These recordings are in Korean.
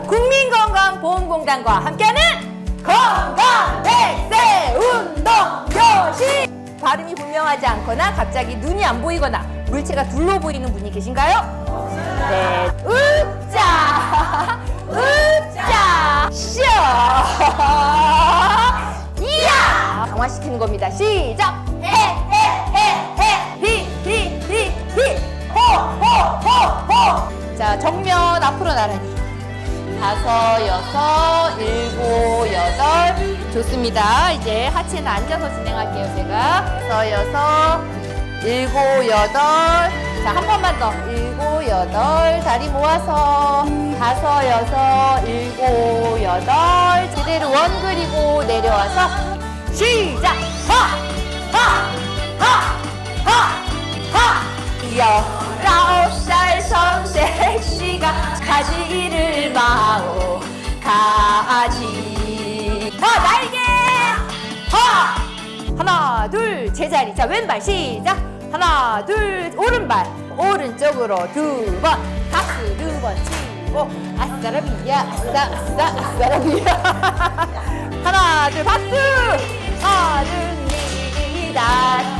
국민건강보험공단과 함께하는 건강 백세 운동 교실 발음이 분명하지 않거나 갑자기 눈이 안 보이거나 물체가 둘로 보이는 분이 계신가요? 네, 으짜, 으짜, 쇼, 이야! 강화시키는 겁니다. 시작! 해, 해, 해, 해, 히, 히, 히, 히, 호, 호, 호, 호. 자, 정면 앞으로 나란히. 다섯, 여섯, 일곱, 여덟. 좋습니다. 이제 하체는 앉아서 진행할게요, 제가. 다섯, 여섯, 일곱, 여덟. 자, 한 번만 더. 일곱, 여덟. 다리 모아서. 다섯, 여섯, 일곱, 여덟. 제대로 원 그리고 내려와서. 시작! 하! 하! 하! 하! 하! 열아 더 날개 하 하나 둘 제자리. 자 왼발 시작. 하나 둘 오른발. 오른쪽으로 두 번. 박수 두 번 치고. 아싸라비야 아싸 아싸 아싸라비야. 하나 둘 박수! 서른입니다.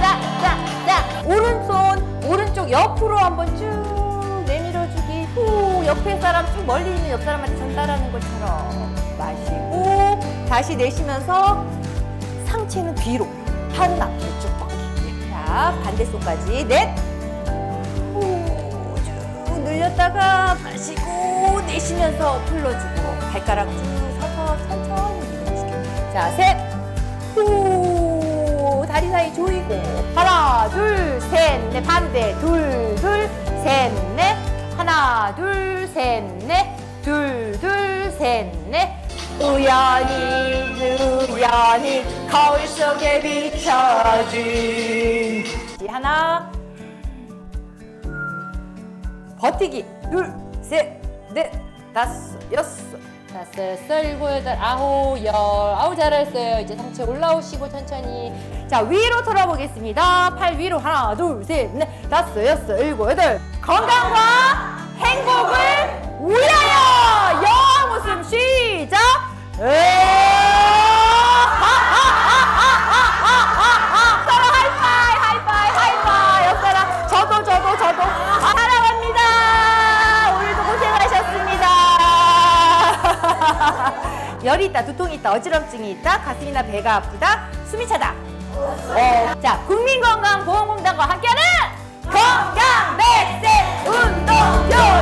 싹싹싹 오른손 오른쪽 옆으로 한번 쭉 내밀어주기. 후 옆에 사람 쭉 멀리 있는 옆 사람한테 전달하는 것처럼 마시고 다시 내쉬면서 상체는 뒤로. 팔은 앞으로 쭉 뻗기. 자 반대손까지. 넷 후 쭉 늘렸다가 마시고 내쉬면서 풀러주고 발가락 쭉 서서 천천히 밀어주기 자셋 후. 다리 사이 조이고. 하나 둘 셋 넷. 반대. 둘 둘 셋 넷. 하나 둘 셋 넷. 둘 둘 셋 넷 우연히 우연히 거울 속에 비춰진. 하나. 버티기. 둘셋넷 다섯 여섯. 다섯 여섯 일곱 여덟 아홉 열 아우 잘했어요. 이제 상체 올라오시고 천천히. 자 위로 돌아보겠습니다. 팔 위로. 하나 둘셋넷 다섯 여섯 일곱 여덟. 건강과 행복을 위하 서로 하이파이, 하이파이, 하이파이. 역사라. 저도, 저도, 저도. 아, 사랑합니다. 오늘도 고생하셨습니다. 열이 있다, 두통이 있다, 어지럼증이 있다, 가슴이나 배가 아프다, 숨이 차다. 어. 자, 국민건강보험공단과 함께하는 건강, 백세, 운동, 요